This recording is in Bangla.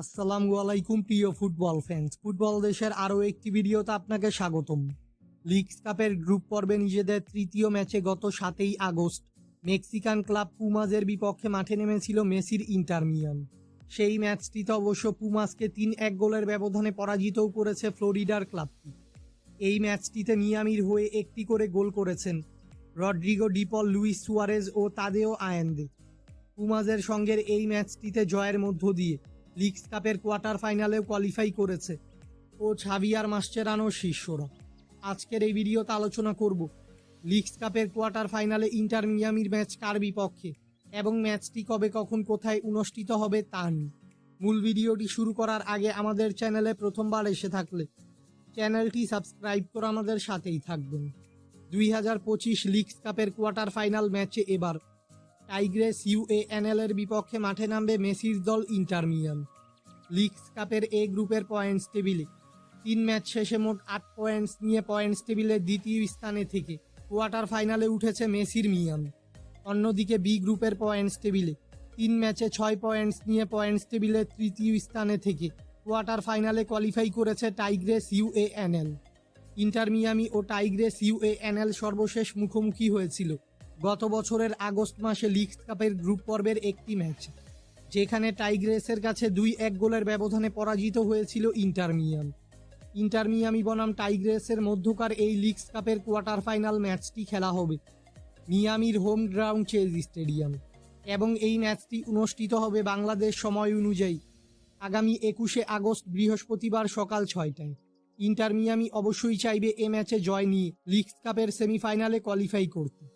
আসসালামু আলাইকুম, প্রিয় ফুটবল ফ্যান্স ফুটবল দেশের আরও একটি ভিডিওতে আপনাকে স্বাগতম। লিগস কাপের গ্রুপ পর্বে নিজেদের তৃতীয় ম্যাচে গত সাতই আগস্ট মেক্সিকান ক্লাব পুমাজের বিপক্ষে মাঠে নেমেছিল মেসির ইন্টার মিয়ান। সেই ম্যাচটিতে অবশ্য পুমাসকে তিন এক গোলের ব্যবধানে পরাজিতও করেছে ফ্লোরিডার ক্লাবটি। এই ম্যাচটিতে মিয়ামির হয়ে একটি করে গোল করেছেন রড্রিগো ডিপল লুইস সুয়ারেজ ও তাদেও আয়েন্দে। পুমাজের সঙ্গের এই ম্যাচটিতে জয়ের মধ্য দিয়ে লিগস কাপের কোয়ার্টার ফাইনালেও কোয়ালিফাই করেছে। ও ছাবিয়ার মাস্টেরানোর শিষ্যরা। আজকের এই ভিডিওতে আলোচনা করব লিগস কাপের কোয়ার্টার ফাইনালে ইন্টার মিয়ামির ম্যাচ কার বিপক্ষে এবং ম্যাচটি কবে, কখন, কোথায় অনুষ্ঠিত হবে তা নিয়ে। মূল ভিডিওটি শুরু করার আগে আমাদের চ্যানেলে প্রথমবার এসে থাকলে চ্যানেলটি সাবস্ক্রাইব করে আমাদের সাথেই থাকবেন। দুই হাজার পঁচিশ লিগস কাপের কোয়ার্টার ফাইনাল ম্যাচে এবার টাইগ্রেস ইউএএনএল এর বিপক্ষে মাঠে নামবে মেসির দল ইন্টার মিয়ান লিগস কাপের এ গ্রুপের পয়েন্টস টেবিলে। তিন ম্যাচ শেষে মোট আট পয়েন্টস নিয়ে পয়েন্টস টেবিলের দ্বিতীয় স্থানে থেকে কোয়ার্টার ফাইনালে উঠেছে মেসির মিয়ান অন্যদিকে বি গ্রুপের পয়েন্টস টেবিলে। তিন ম্যাচে ছয় পয়েন্টস নিয়ে পয়েন্টস টেবিলের তৃতীয় স্থানে থেকে কোয়ার্টার ফাইনালে কোয়ালিফাই করেছে টাইগ্রেস ইউএএনএল। ইন্টার মিয়ামি ও টাইগ্রেস ইউএএনএল সর্বশেষ মুখোমুখি হয়েছিল। গত বছরের আগস্ট মাসে লিগস কাপের গ্রুপ পর্বের একটি ম্যাচ, যেখানে টাইগ্রেসের কাছে দুই এক গোলের ব্যবধানে পরাজিত হয়েছিল ইন্টারমিয়াম ইন্টারমিয়ামি ইন্টার মিয়ামি বনাম টাইগ্রেসের মধ্যকার এই লিগস কাপের কোয়ার্টার ফাইনাল ম্যাচটি খেলা হবে মিয়ামির হোম গ্রাউন্ড চেজ স্টেডিয়াম এবং এই ম্যাচটি অনুষ্ঠিত হবে বাংলাদেশ সময় অনুযায়ী আগামী একুশে আগস্ট বৃহস্পতিবার সকাল ছয়টায়। ইন্টার মিয়ামি অবশ্যই চাইবে এ ম্যাচে জয় নিয়ে লিগস কাপের সেমিফাইনালে কোয়ালিফাই করতে।